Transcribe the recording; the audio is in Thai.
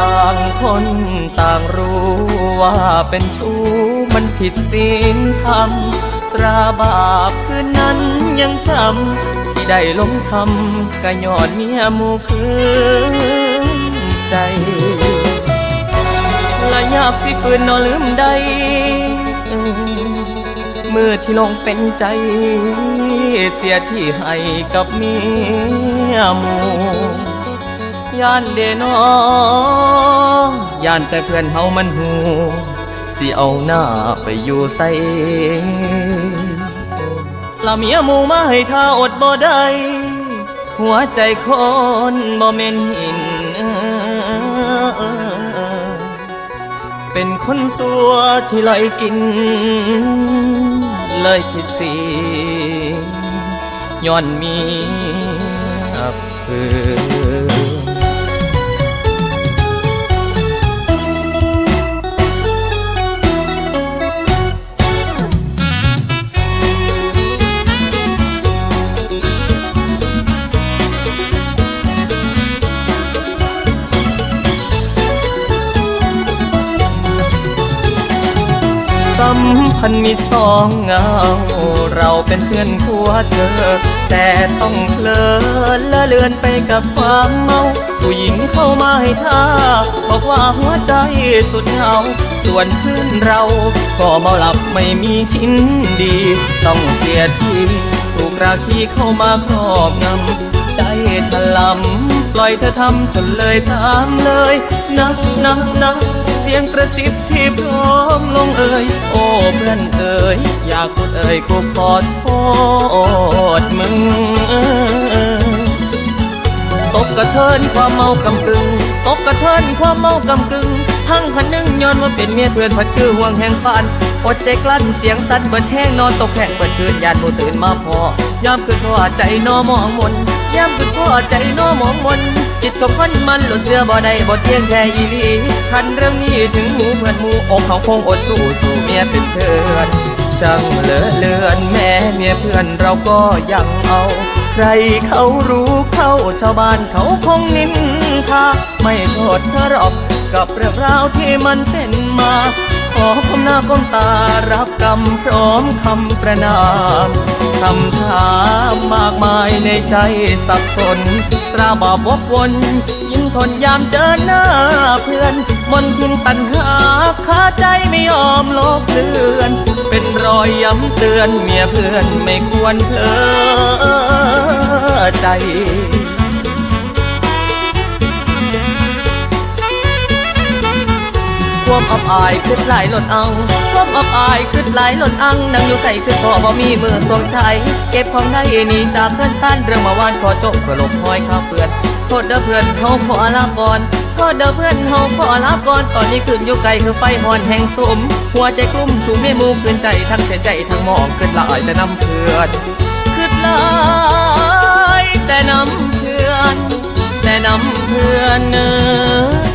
่างคนต่างรู้ว่าเป็นชู้มันผิดศีลธรรม ตราบาปคืนนั้นยังจำที่ได้ลงทำกะยอดเมียหมูคืนใจและยากสิปืนนอลืมได้มือที่ลงเป็นใจ เสียที่ให้กับเมียหมู ย่านเดนอย่านแต่เพื่อนเฮามันหูสิเอาหน้าไปอยู่ใส่ละเมียมูมาให้ท่าอดบ่ได้หัวใจคนบ่เม่นหิน เป็นคนสัวที่ลอยกิน เลยผิดสีย้อนมีเพื่อ สัมพันธ์มีสองเงา เราเป็นเพื่อนผัวเธอ แต่ต้องเพลินละเลือนไปกับความเมา ผู้หญิงเข้ามาให้ท่า บอกว่าหัวใจสุดเหงา ส่วนเพื่อนเราก็เมาหลับไม่มีชิ้นดี ต้องเสียทีถูกราคีเข้ามาครอบงำ ใจถลำปล่อยเธอทำจนเลยถามเลย นักนักนักเสียงกระซิบที่พร้อมลงากพูดเอ่ยกูขอโทษมึง ตกกระเทินความเมากำกึ่งตกกระเทินความเมากำกึ่งทั้งคันหนึ่งย้อนว่าเป็นเมียเพื่อนพัดคือห่วงแห่งฝันอดใจกลั้นเสียงสั่นเบิดแห้งนอนตกแขกเบิดคืนยานโมตื่นมาพอยามคืนพ่อใจนอมองมนยามคืนพ่อใจนอมองมนจิตกับพันมันหลุดเสื้อบ่ได้บ่เที่ยงแค่อีลีคันเรื่องนี้ถึงหมูเพื่อนหมูอกเขาคงอดสู้สู่เมียเป็นเพื่อน ช่างเหลือเลือนแม่เมียเพื่อนเราก็ยังเอา ใครเขารู้เข้าชาวบ้านเขาคงนินทาไม่โทษเธอหรอกกับเรื่องราวที่มันเป็นมา ขอคมหน้าก้มตารับกรรมพร้อมคำประนามคำถามมากมายในใจสับสน ตราบาบวกวนยิ่งทนยามเจอหน้าเพื่อน มนทินตันหาคาใจไม่ยอมลบเลือน เป็นรอยย้ำเตือนเมียเพื่อนไม่ควรเพลอใจความอับอายขึ้นหลายหล่นเอาความอับอายขึ้นหลายหล่นอังนั่งอยู่ใส่คือพอบ่มีมือสวงใจเก็บของได้หนีจากเพื่อนต้านเรื่องมื่อวานขอจบก็หลบห้อยข้าเพื่อน โทษเด้อเพื่อนเฮาขอลาก่อนโทษเด้อเพื่อนเฮาขอลาก่อนตอนนี้ขึ้นอยู่ไกลคือไฟหอนแห่งสม หัวใจกลุ้มถูกเมมูขึ้นใจทั้งเสียใจทั้งมองขึ้นหลายแต่น้ำเพื่อนขึ้นหลายแต่น้ำเพื่อน แต่น้ำเพื่อนเนอ